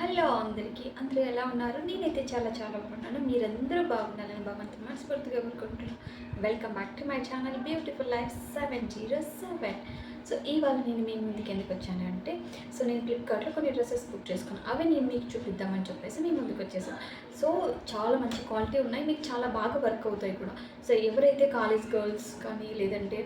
Hello అందరికీ. అందరూ ఎలా ఉన్నారు? నేనైతే చాలా చాలా బాగున్నాను. మీరందరూ బాగున్నారని భగవంతుని మనస్ఫూర్తిగా అనుకుంటున్నాను welcome back to my channel beautiful life seven zero seven so ఇవాళ నేను మీ ముందుకు ఎందుకు వచ్చాను అంటే సో నేను ఫ్లిప్కార్ట్లో కొన్ని డ్రెస్సెస్ బుక్ చేసుకున్నాను. అవి నేను మీకు చూపిద్దామని చెప్పేసి మీ ముందుకు వచ్చేసాను. సో చాలా మంచి క్వాలిటీ ఉన్నాయి. మీకు చాలా బాగా వర్క్ అవుతాయి కూడా. సో ఎవరైతే కాలేజ్ గర్ల్స్ కానీ లేదంటే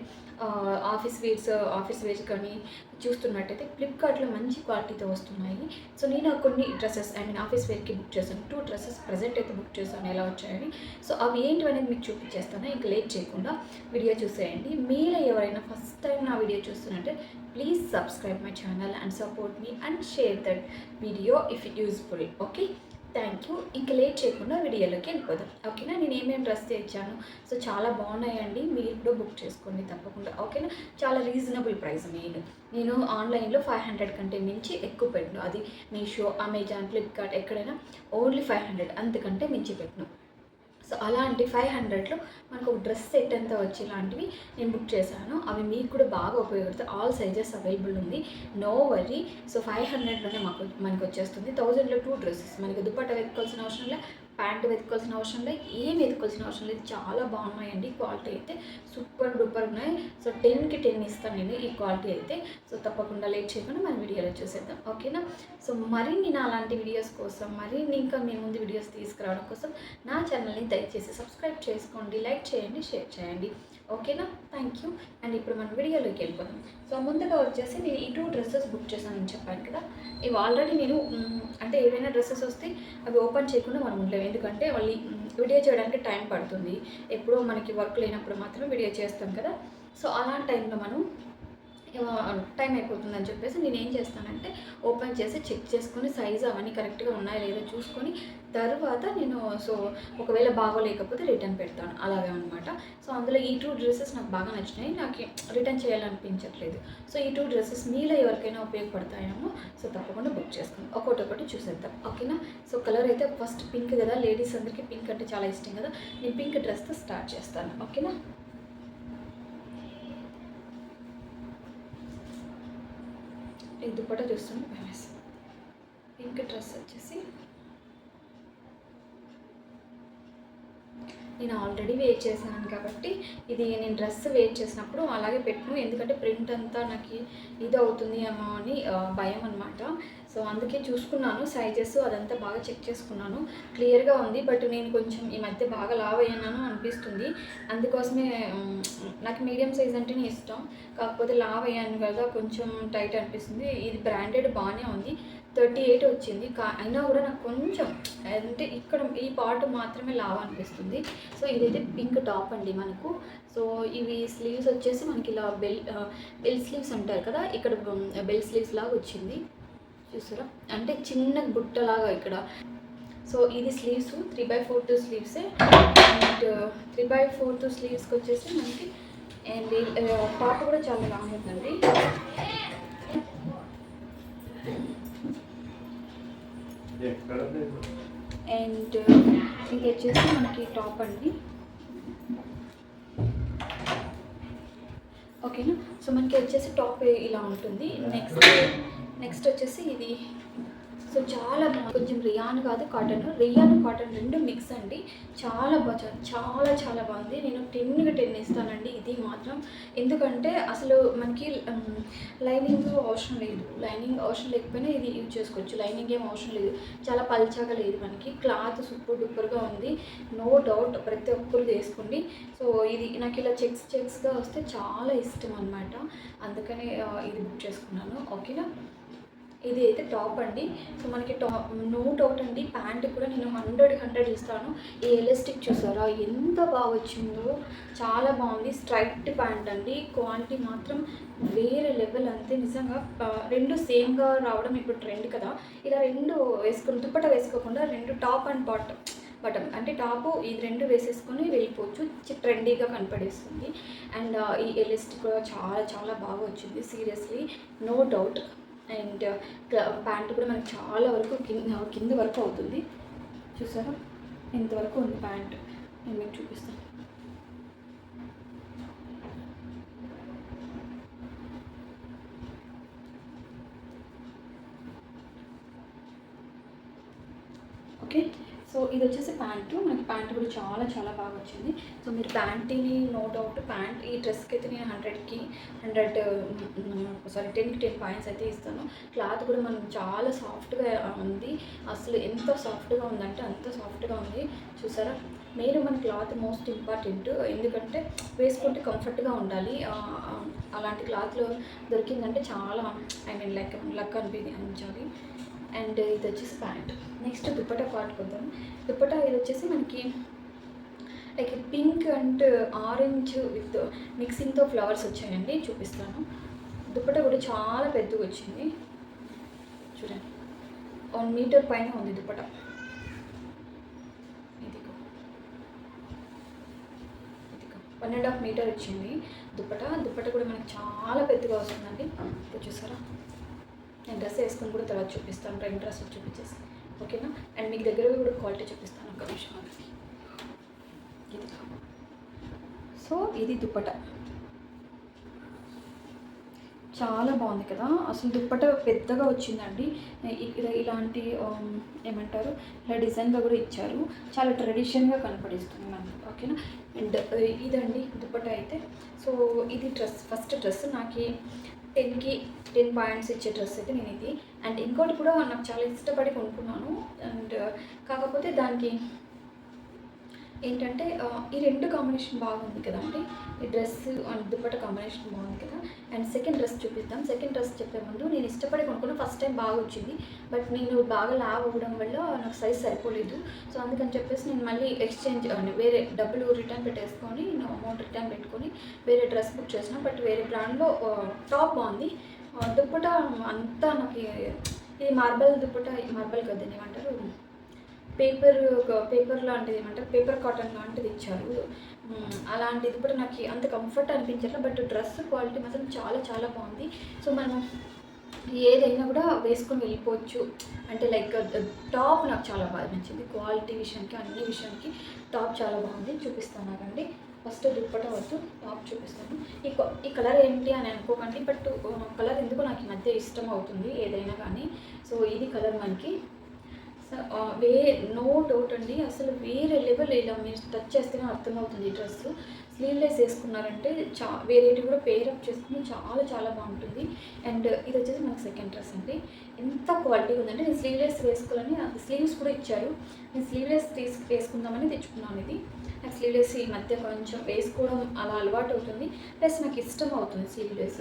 ఆఫీస్ వేర్స్ ఆఫీస్ వేర్స్ కానీ చూస్తున్నట్టయితే ఫ్లిప్కార్ట్లో మంచి క్వాలిటీతో వస్తున్నాయి. సో నేను కొన్ని డ్రెస్సెస్ ఐ మీన్ ఆఫీస్ వేర్కి బుక్ చేశాను. టూ డ్రెస్సెస్ ప్రజెంట్ అయితే బుక్ చేశాను. ఎలా వచ్చాయని. సో అవి ఏంటి అనేది మీకు చూపించేస్తాను. ఇంక లేట్ చేయకుండా వీడియో చూసేయండి. మీలో ఎవరైనా ఫస్ట్ టైం నా video చూస్తున్నట్టే please subscribe my channel and support me and share that video if it useful okay thank you ఇంక లేట్ చేయకుండా వీడియోలోకి వెళ్ళిపోదాం. ఓకేనా? నేను ఏమేమి డ్రెస్ తెచ్చాను? సో చాలా బాగున్నాయండి. మీరు కూడా బుక్ చేసుకోండి తప్పకుండా ఓకేనా? చాలా రీజనబుల్ ప్రైస్ మెయిన్ నేను ఆన్లైన్లో ఫైవ్ హండ్రెడ్ కంటే మించి ఎక్కువ పెట్టను. అది మీషో అమెజాన్ ఫ్లిప్కార్ట్ ఎక్కడైనా ఓన్లీ ఫైవ్ హండ్రెడ్ అంతకంటే మించి పెట్టను. సో అలాంటి ఫైవ్ హండ్రెడ్లో మనకు ఒక డ్రెస్ సెట్ అంతా వచ్చేలాంటివి నేను బుక్ చేశాను. అవి మీకు కూడా బాగా ఉపయోగపడతాయి. ఆల్ సైజెస్ అవైలబుల్ ఉంది. No worry. సో ఫైవ్ హండ్రెడ్లోనే మాకు మనకు వచ్చేస్తుంది థౌజండ్లో టూ డ్రెస్సెస్. మనకి దుప్పట్ట వెతుకోవాల్సిన అవసరం లేదు. ప్యాంట్ వెతుకోవాల్సిన అవసరం లేదు ఏం వెతుకోవాల్సిన అవసరం లేదు. చాలా బాగున్నాయండి క్వాలిటీ అయితే సూపర్ డూపర్ ఉన్నాయి. సో టెన్కి టెన్ ఇస్తాను నేను ఈ క్వాలిటీ అయితే. సో తప్పకుండా లేట్ చేయకుండా మన వీడియోలో చూసేద్దాం. ఓకేనా? సో మరిన్ని నా అలాంటి వీడియోస్ కోసం మరిన్ని ఇంకా మీ ముందు వీడియోస్ తీసుకురావడం కోసం నా ఛానల్ని దయచేసి సబ్స్క్రైబ్ చేసుకోండి లైక్ చేయండి షేర్ చేయండి. ఓకేనా? థ్యాంక్ యూ అండ్ ఇప్పుడు మనం వీడియోలోకి వెళ్ళిపోదాం. సో ముందుగా వచ్చేసి నేను ఈ టూ డ్రెస్సెస్ బుక్ చేశానని చెప్పాను కదా. ఇవి ఆల్రెడీ నేను అంటే ఏవైనా డ్రెస్సెస్ వస్తే అవి ఓపెన్ చేయకుండా మనం ఉండలేము. ఎందుకంటే మళ్ళీ వీడియో చేయడానికి టైం పడుతుంది. ఎప్పుడో మనకి వర్క్ లేనప్పుడు మాత్రం వీడియో చేస్తాం కదా. సో అలాంటి టైంలో మనం టైం అయిపోతుందని చెప్పేసి నేను ఏం చేస్తానంటే ఓపెన్ చేసి చెక్ చేసుకొని సైజు అవన్నీ కరెక్ట్గా ఉన్నాయో లేదో చూసుకొని తర్వాత నేను సో ఒకవేళ బాగోలేకపోతే రిటర్న్ పెడతాను. అలాగే అనమాట సో అందులో ఈ టూ డ్రెస్సెస్ నాకు బాగా నచ్చినాయి. నాకు రిటర్న్ చేయాలనిపించట్లేదు. సో ఈ టూ డ్రెస్సెస్ మీలో ఎవరికైనా ఉపయోగపడతాయేమో సో తప్పకుండా బుక్ చేసుకోండి ఒకటి ఒకటి చూసేద్దాం. ఓకేనా? సో కలర్ అయితే ఫస్ట్ పింక్ కదా. లేడీస్ అందరికీ పింక్ అంటే చాలా ఇష్టం కదా. నేను పింక్ డ్రెస్తో స్టార్ట్ చేస్తాను. ఓకేనా? ఈ దుప్పట చూస్తుంటే భయం వేస్తుంది డ్రెస్ వచ్చేసి నేను ఆల్రెడీ వేర్ చేశాను కాబట్టి ఇది నేను డ్రెస్ వేర్ చేసినప్పుడు అలాగే పెట్టను. ఎందుకంటే ప్రింట్ అంతా నాకు ఇది అవుతుంది ఏమో అని భయం అనమాట సో అందుకే చూసుకున్నాను. సైజెస్ అదంతా బాగా చెక్ చేసుకున్నాను. క్లియర్గా ఉంది బట్ నేను కొంచెం ఈ మధ్య బాగా లావ్ అయ్యాను అనిపిస్తుంది. అందుకోసమే నాకు మీడియం సైజ్ అంటేనే ఇష్టం. కాకపోతే లావ్ అయ్యాను కదా కొంచెం టైట్ అనిపిస్తుంది. ఇది బ్రాండెడ్ బాగానే ఉంది. థర్టీ ఎయిట్ వచ్చింది. కా అయినా కూడా నాకు కొంచెం అంటే ఇక్కడ ఈ పార్ట్ మాత్రమే లావ్ అనిపిస్తుంది. సో ఇదైతే పింక్ టాప్ అండి మనకు. సో ఇవి స్లీవ్స్ వచ్చేసి మనకి ఇలా బెల్ బెల్ స్లీవ్స్ అంటారు కదా ఇక్కడ బెల్ స్లీవ్స్ లాగా వచ్చింది. చూసారా? అంటే చిన్న బుట్టలాగా ఇక్కడ. సో ఇది sleeves three by fourth sleeves. And three by fourth స్లీవ్స్కి వచ్చేసి మనకి అండ్ టాప్ కూడా చాలా లాంగ్ ఉందండి అండ్ ఇది వచ్చేసి మనకి టాప్ అండి. ఓకేనా? సో మనకి వచ్చేసి టాప్ ఇలా ఉంటుంది. నెక్స్ట్ నెక్స్ట్ వచ్చేసి ఇది సో చాలా బాగుంది. కొంచెం రియాన్ కాదు కాటన్ రియాన్ కాటన్ రెండు మిక్స్ అండి. చాలా బాగా చాలా చాలా బాగుంది. నేను టెన్గా టెన్ ఇస్తానండి. ఇది మాత్రం. ఎందుకంటే అసలు మనకి లైనింగ్ అవసరం లేదు. లైనింగ్ అవసరం లేకపోయినా ఇది యూజ్ చేసుకోవచ్చు. లైనింగ్ ఏం అవసరం లేదు. చాలా పల్చగా లేదు మనకి. క్లాత్ సూపర్ డూపర్గా ఉంది. నో డౌట్ ప్రతి ఒక్కరు వేసుకోండి. సో ఇది నాకు ఇలా చెక్స్ చెక్స్గా వస్తే చాలా ఇష్టం అనమాట అందుకనే ఇది బుక్ చేసుకున్నాను. ఓకేనా ఇది అయితే టాప్ అండి. సో మనకి టాప్ నో డౌట్ అండి. ప్యాంట్ కూడా నేను హండ్రెడ్ హండ్రెడ్ ఇస్తాను. ఈ ఎలాస్టిక్ చూసారా? ఎంత బాగా వచ్చిందో. చాలా బాగుంది. స్ట్రైట్ ప్యాంట్ అండి. క్వాలిటీ మాత్రం వేరే లెవెల్ అంతే. నిజంగా రెండు సేమ్గా రావడం ఇప్పుడు ట్రెండ్ కదా. ఇలా రెండు వేసుకుని దుప్పట వేసుకోకుండా రెండు టాప్ అండ్ బాటమ్. బటన్ అంటే టాపు ఇది రెండు వేసేసుకొని వెళ్ళిపోవచ్చు. ట్రెండీగా కనపడేస్తుంది. అండ్ ఈ ఎలిస్ట్ కూడా చాలా చాలా బాగా వచ్చింది. Seriously no doubt. And pant కూడా మనకి చాలా వరకు కింద కింద వరకు అవుతుంది. చూసారా? ఇంతవరకు ఉంది ప్యాంట్? నేను మీకు చూపిస్తాను ఓకే సో ఇది వచ్చేసి ప్యాంటు. మనకి ప్యాంట్ కూడా చాలా చాలా బాగా వచ్చింది సో మీరు ప్యాంటీని నో డౌట్ ప్యాంట్ ఈ డ్రెస్కి అయితే నేను హండ్రెడ్కి హండ్రెడ్ సారీ టెన్కి టెన్ పాయింట్స్ అయితే ఇస్తాను. క్లాత్ కూడా మనం చాలా సాఫ్ట్గా ఉంది. అసలు ఎంత సాఫ్ట్గా ఉందంటే అంత సాఫ్ట్గా ఉంది. చూసారా? మెయిన్ మన క్లాత్ మోస్ట్ ఇంపార్టెంట్. ఎందుకంటే వేసుకుంటే కంఫర్ట్గా ఉండాలి. అలాంటి క్లాత్లో దొరికిందంటే చాలా ఐ మీన్ లైక్ లక్ అనిపించాలి. అండ్ ఇది వచ్చేసి ప్యాంట్. నెక్స్ట్ దుప్పటా పార్ట్ కొద్దాం. దుప్పటా ఇది వచ్చేసి మనకి like pink and orange with మిక్సింగ్తో flowers వచ్చాయండి. చూపిస్తాను. దుప్పట కూడా చాలా పెద్దగా వచ్చింది. చూడండి. వన్ మీటర్ పైన ఉంది దుప్పట ఇదిగో. ఇదిగో. వన్ అండ్ హాఫ్ మీటర్ వచ్చింది దుప్పట దుప్పట కూడా మనకి చాలా పెద్దగా వస్తుందండి. ఇప్పుడు చూసారా? నేను డ్రెస్ వేసుకొని కూడా తర్వాత చూపిస్తాను రెండు డ్రెస్సులు చూపించేసి. ఓకేనా? అండ్ మీకు దగ్గర కూడా క్వాలిటీ చూపిస్తాను ఒక నిమిషం ఇది సో ఇది దుప్పట. చాలా బాగుంది కదా. అసలు దుప్పట పెద్దగా వచ్చిందండి. ఇక్కడ ఇలాంటి ఏమంటారు? ఇలా డిజైన్గా కూడా ఇచ్చారు. చాలా ట్రెడిషన్గా కనపడిస్తుంది. మనకి ఓకేనా? అండ్ ఇదండి దుప్పట అయితే. సో ఇది డ్రెస్ ఫస్ట్ డ్రెస్ నాకు టెన్కి టెన్ పాయింట్స్ ఇచ్చే డ్రెస్ అయితే నేను ఇది అండ్ ఇంకోటి కూడా నాకు చాలా ఇష్టపడి కొనుక్కున్నాను. అండ్ కాకపోతే దానికి ఏంటంటే ఈ రెండు కాంబినేషన్ బాగుంది కదండి ఈ డ్రెస్ అండ్ దుప్పట కాంబినేషన్ బాగుంది కదా. అండ్ సెకండ్ డ్రెస్ చూపిద్దాం. సెకండ్ డ్రెస్ చెప్పే ముందు నేను ఇష్టపడి కొనుక్కున్న ఫస్ట్ టైం బాగా వచ్చింది. బట్ నేను బాగా లావ్ అవ్వడం వల్ల నాకు సైజ్ సరిపోలేదు. సో అందుకని చెప్పేసి నేను మళ్ళీ ఎక్స్చేంజ్ వేరే డబ్బులు రిటర్న్ పెట్టేసుకొని నేను అమౌంట్ రిటర్న్ పెట్టుకొని వేరే డ్రెస్ బుక్ చేసిన. బట్ వేరే బ్రాండ్లో టాప్ బాగుంది. దుప్పట అంతా నాకు ఇది మార్బల్ దుప్పట మార్బల్ కదా ఏమంటారు? పేపర్ పేపర్ లాంటిది ఏమంటారు? పేపర్ కాటన్ లాంటిది ఇచ్చారు. అలాంటిది కూడా నాకు అంత కంఫర్ట్ అనిపించట్లేదు బట్ డ్రెస్ క్వాలిటీ మాత్రం చాలా చాలా బాగుంది. సో మనం ఏదైనా కూడా వేసుకొని వెళ్ళిపోవచ్చు. అంటే లైక్ టాప్ uh, నాకు చాలా బాగా నచ్చింది. క్వాలిటీ విషయానికి అన్ని విషయానికి టాప్ చాలా బాగుంది. చూపిస్తాను నాకండి. ఫస్ట్ దుప్పట వద్దు టాప్ చూపిస్తాను. ఈ ఈ కలర్ ఏంటి అని అనుకోకండి బట్ కలర్ ఎందుకు నాకు ఈ మధ్య ఇష్టం అవుతుంది ఏదైనా కానీ. సో ఇది కలర్ మనకి వే నో డౌట్ అండి. అసలు వేరే లెవెల్ ఇలా మీరు టచ్ చేస్తేనే అర్థమవుతుంది ఈ డ్రెస్ స్లీవ్లెస్ వేసుకున్నారంటే చా వేరేటి కూడా పేరప్ చేసుకుని చాలా చాలా బాగుంటుంది. అండ్ ఇది వచ్చేసి నాకు సెకండ్ డ్రెస్ అండి. ఎంత క్వాలిటీ ఉందంటే నేను స్లీవ్లెస్ వేసుకోవాలని నాకు స్లీవ్స్ కూడా ఇచ్చారు. నేను స్లీవ్లెస్ తీసు వేసుకుందామని తెచ్చుకున్నాను ఇది. నాకు స్లీవ్లెస్ ఈ మధ్య కొంచెం వేసుకోవడం అలా అలవాటు అవుతుంది. ప్లస్ నాకు ఇష్టం అవుతుంది స్లీవ్లెస్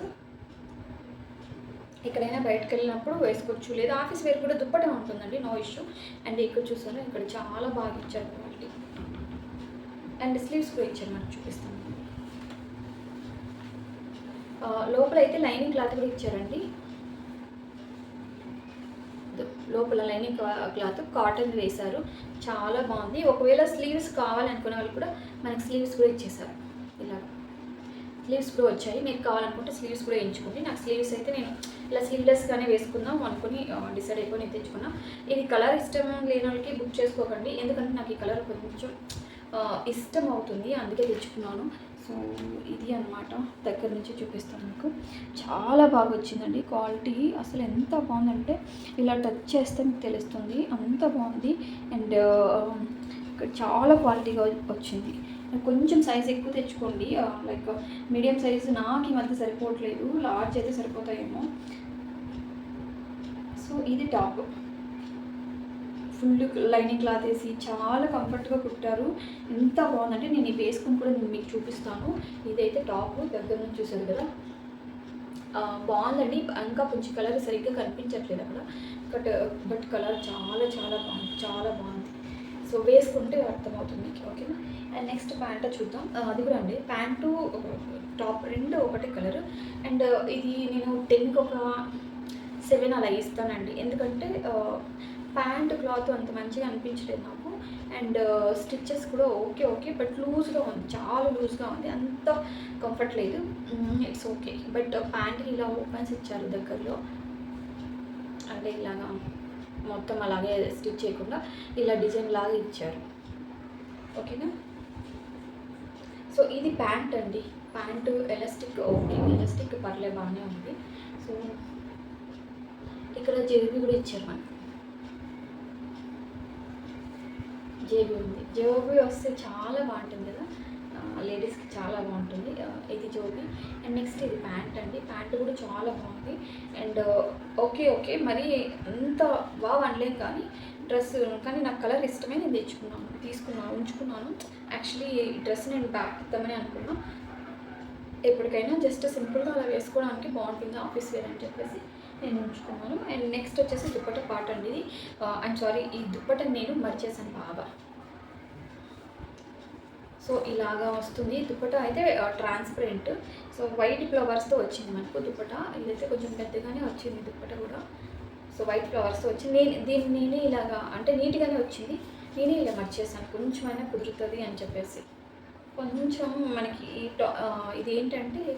ఎక్కడైనా బయటకు వెళ్ళినప్పుడు వేసుకోవచ్చు. లేదా ఆఫీస్ వేర్ కూడా దుప్పట ఉంటుందండి నో ఇష్యూ. అండ్ ఇక్కడ చూసారా ఇక్కడ చాలా బాగా ఇచ్చారు క్వాలిటీ. అండ్ స్లీవ్స్ కూడా ఇచ్చారు మనకు చూపిస్తాను. లోపల అయితే లైనింగ్ క్లాత్ కూడా ఇచ్చారండి. లోపల లైనింగ్ క్లాత్ కాటన్ వేశారు. చాలా బాగుంది. ఒకవేళ స్లీవ్స్ కావాలనుకునే వాళ్ళు కూడా మనకి స్లీవ్స్ కూడా ఇచ్చేసారు ఇలా. స్లీవ్స్ కూడా వచ్చాయి. మీకు కావాలనుకుంటే స్లీవ్స్ కూడా ఎంచుకోండి నాకు స్లీవ్స్ అయితే నేను ఇలా స్లీవ్లెస్గానే వేసుకుందాం అనుకుని డిసైడ్ అయిపోయి నేను తెచ్చుకున్నా. ఇది కలర్ ఇష్టం లేని వాళ్ళకి బుక్ చేసుకోకండి. ఎందుకంటే నాకు ఈ కలర్ కొంచెం ఇష్టం అవుతుంది. అందుకే తెచ్చుకున్నాను. సో ఇది అన్నమాట. దగ్గర నుంచి చూపిస్తాను మీకు. చాలా బాగా వచ్చిందండి. క్వాలిటీ అసలు ఎంత బాగుందంటే ఇలా టచ్ చేస్తే మీకు తెలుస్తుంది. అంత బాగుంది. అండ్ ఇక్కడ చాలా క్వాలిటీగా వచ్చింది. కొంచెం సైజ్ ఎక్కువ తెచ్చుకోండి. లైక్ మీడియం సైజు నాకు ఈ మధ్య సరిపోవట్లేదు. లార్జ్ అయితే సరిపోతాయేమో. సో ఇది టాప్ ఫుల్ లైనింగ్ క్లాత్ వేసి చాలా కంఫర్ట్గా కుట్టారు. ఎంత బాగుందంటే నేను ఇవి వేసుకుని కూడా నేను మీకు చూపిస్తాను. ఇదైతే టాప్ దగ్గర నుంచి చూసారు కదా. బాగుందండి. ఇంకా కొంచెం కలర్ సరిగ్గా కనిపించట్లేదు అక్కడ. బట్ బట్ కలర్ చాలా చాలా బాగుంది. చాలా బాగుంది. సో వేసుకుంటే అర్థమవుతుంది. మీకు ఓకేనా అండ్ నెక్స్ట్ ప్యాంట్ చూద్దాం. Uh, అది కూడా అండి. ప్యాంటు టాప్ రెండు ఒకటే కలర్. అండ్ uh, ఇది నేను టెన్కి ఒక సెవెన్ అలా ఇస్తానండి. ఎందుకంటే uh, ప్యాంట్ క్లాత్ అంత మంచిగా అనిపించలేదు నాకు. అండ్ స్టిచ్చెస్ కూడా ఓకే ఓకే బట్ లూజ్గా ఉంది. చాలా లూజ్గా ఉంది. అంత కంఫర్ట్ లేదు. ఇట్స్ ఓకే బట్ ప్యాంట్ ఇలా ఓపెన్స్ ఇచ్చారు దగ్గరలో. అంటే ఇలాగా. మొత్తం అలాగే స్టిచ్ చేయకుండా ఇలా డిజైన్ లాగా ఇచ్చారు. ఓకేనా? సో ఇది ప్యాంట్ అండి. ప్యాంటు ఎలాస్టిక్ ఓకే ఎలాస్టిక్ పర్లే బాగానే ఉంది. సో ఇక్కడ జేబీ కూడా ఇచ్చారు మనకి. జేబీ ఉంది. జేబీ వస్తే చాలా బాగుంటుంది కదా. లేడీస్కి చాలా బాగుంటుంది. ఇది జోబీ అండ్ నెక్స్ట్ ఇది ప్యాంట్ అండి. ప్యాంట్ కూడా చాలా బాగుంది. And okay okay. మరి అంత బాగా అనలేం కానీ డ్రెస్ కానీ నాకు కలర్ ఇష్టమే నేను తెచ్చుకున్నాను. తీసుకున్నాను ఉంచుకున్నాను. యాక్చువల్లీ ఈ డ్రెస్ నేను బ్యాక్ ఇద్దామని అనుకున్నా. ఎప్పటికైనా జస్ట్ సింపుల్గా అలా వేసుకోవడానికి బాగుంటుంది ఆఫీస్ వేర్ అని చెప్పేసి నేను ఉంచుకున్నాను. అండ్ నెక్స్ట్ వచ్చేసి దుప్పట పాట అండి ఇది. ఐమ్ సారీ ఈ దుప్పటని నేను మర్చేసాను బాగా. సో ఇలాగా వస్తుంది. దుప్పట అయితే ట్రాన్స్పరెంట్ సో వైట్ ఫ్లవర్స్తో వచ్చింది మనకు దుప్పట ఇదైతే కొంచెం పెద్దగానే వచ్చింది దుప్పట కూడా. సో వైట్ ఫ్లవర్స్తో వచ్చింది. నేను దీన్ని నేనే ఇలాగా అంటే నీట్గానే వచ్చింది. నేనే ఇలా మర్చేసాను కొంచెమైనా కుదురుతుంది అని చెప్పేసి. కొంచెం మనకి ఈ టా- ఇది ఏంటంటే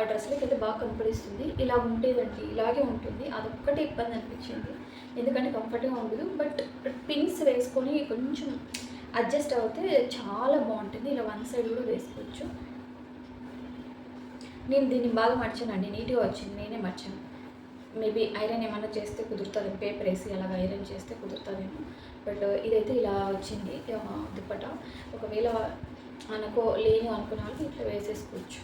ఆ డ్రెస్లకి అయితే బాగా కనపడిస్తుంది. ఇలా ఉండేదండి. ఇలాగే ఉంటుంది. అదొక్కటే ఇబ్బంది అనిపించింది. ఎందుకంటే కంఫర్ట్గా ఉండదు. బట్ పిన్స్ వేసుకొని కొంచెం అడ్జస్ట్ అవుతే చాలా బాగుంటుంది. ఇలా వన్ సైడ్ కూడా వేసుకోవచ్చు. నేను దీన్ని బాగా మర్చానండి. నీట్గా వచ్చింది. నేనే మర్చాను. మేబీ ఐరన్ ఏమైనా చేస్తే కుదురుతుందేమో పేపర్ వేసి అలాగ ఐరన్ చేస్తే కుదురుతుందేమో. బట్ ఇదైతే ఇలా వచ్చింది. దుప్పట. ఒకవేళ అనుకో లేని అనుకున్న వాళ్ళు ఇట్లా వేసేసుకోవచ్చు.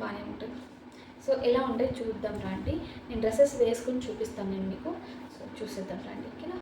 బాగానే ఉంటుంది. సో ఎలా ఉంటే చూద్దాం రండి. నేను డ్రెస్సెస్ వేసుకుని చూపిస్తాను నేను మీకు. సో చూసేద్దాం రండి. ఓకేనా?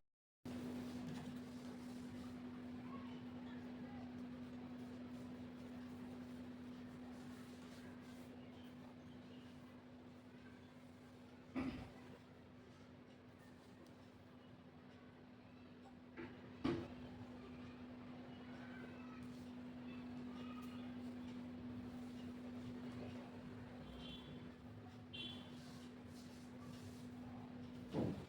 음.